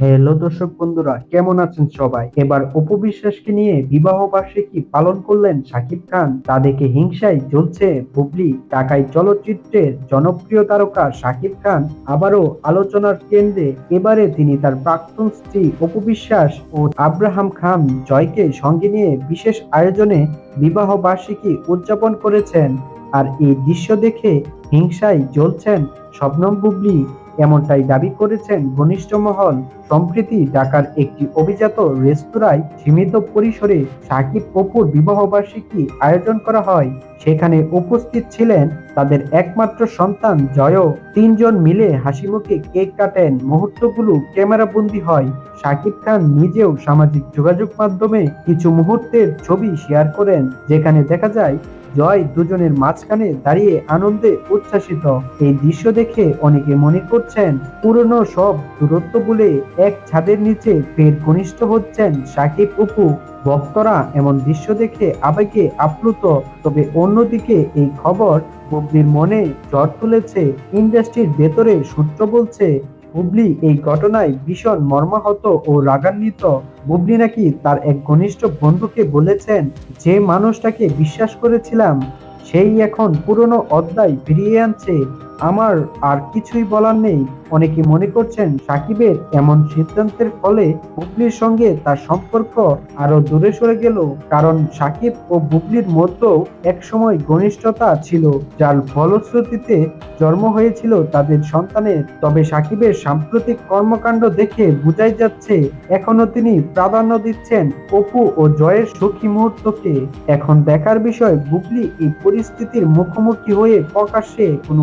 Hello দর্শক বন্ধুরা, কেমন আছেন সবাই? এবার অপু বিশ্বাসকে নিয়ে বিবাহ বার্ষিকী পালন করলেন শাকিব খান। তা দেখে হিংসায় জ্বলছে বুবলি টাকাই চলচ্চিত্রের জনপ্রিয় তারকা শাকিব খান আবারও আলোচনার কেন্দ্রে। এবারে তিনি তার প্রাক্তন স্ত্রী অপু বিশ্বাস ও আব্রাহাম খান জয়কে সঙ্গে নিয়ে বিশেষ আয়োজনে বিবাহ বার্ষিকী উদযাপন করেছেন। আর এই দৃশ্য দেখে হিংসায় জ্বলছেন শবনম বুবলি। এমনটাই দাবি করেছেন ঘনিষ্ঠ মহল। সম্প্রীতি ঢাকার একটি অভিজাত রেস্তোরাঁয় সীমিত পরিসরে সাকিব কপুর বিবাহবার্ষিকী আয়োজন করা হয়। সেখানে উপস্থিত ছিলেন তাদের একমাত্র সন্তান জয় তিনজন মিলে হাসিমুখে কেক কাটেন। মুহূর্তগুলো ক্যামেরাবন্দি হয়। শাকিব খান নিজেও সামাজিক যোগাযোগ মাধ্যমে কিছু মুহূর্তের ছবি শেয়ার করেন, যেখানে দেখা যায়, জয় দুজনের মাঝখানে দাঁড়িয়ে আনন্দে উচ্ছ্বাসিত। এই দৃশ্য দেখে অনেকে মনে করছেন, পুরনো সব দূরত্ব বলে এক ছাদের নিচে ফের ঘনিষ্ঠ হচ্ছেন সাকিব অপু। ভক্তরা এমন দৃশ্য দেখে আবেগে আপ্লুত। তবে অন্যদিকে এই খবর বুবলির মনে ঝড় তুলেছে। ইন্ডাস্ট্রির ভেতরে সূত্র বলছে, বুবলি এই ঘটনায় ভীষণ মর্মাহত ও রাগান্বিত। বুবলি নাকি তার এক ঘনিষ্ঠ বন্ধুকে বলেছেন, যে মানুষটাকে বিশ্বাস করেছিলাম, সেই এখন পুরনো অধ্যায় ফিরিয়ে আনছে। আমার আর কিছুই বলার নেই। অনেকে মনে করছেন সাকিবের এমন সিদ্ধান্তের ফলে বুবলির সঙ্গে তার সম্পর্ক আরও দূরে সরে গেল, কারণ সাকিব ও বুবলির মধ্যেও একসময় ঘনিষ্ঠতা ছিল, যার ফলশ্রুতিতে জন্ম হয়েছিল তাদের সন্তানের। তবে সাকিবের সাম্প্রতিক কর্মকাণ্ড দেখে বোঝাই যাচ্ছে এখনও তিনি প্রাধান্য দিচ্ছেন অপু ও জয়ের সুখী মুহূর্তকে। এখন দেখার বিষয়, বুবলি এই পরিস্থিতির মুখোমুখি হয়ে প্রকাশ্যে কোনো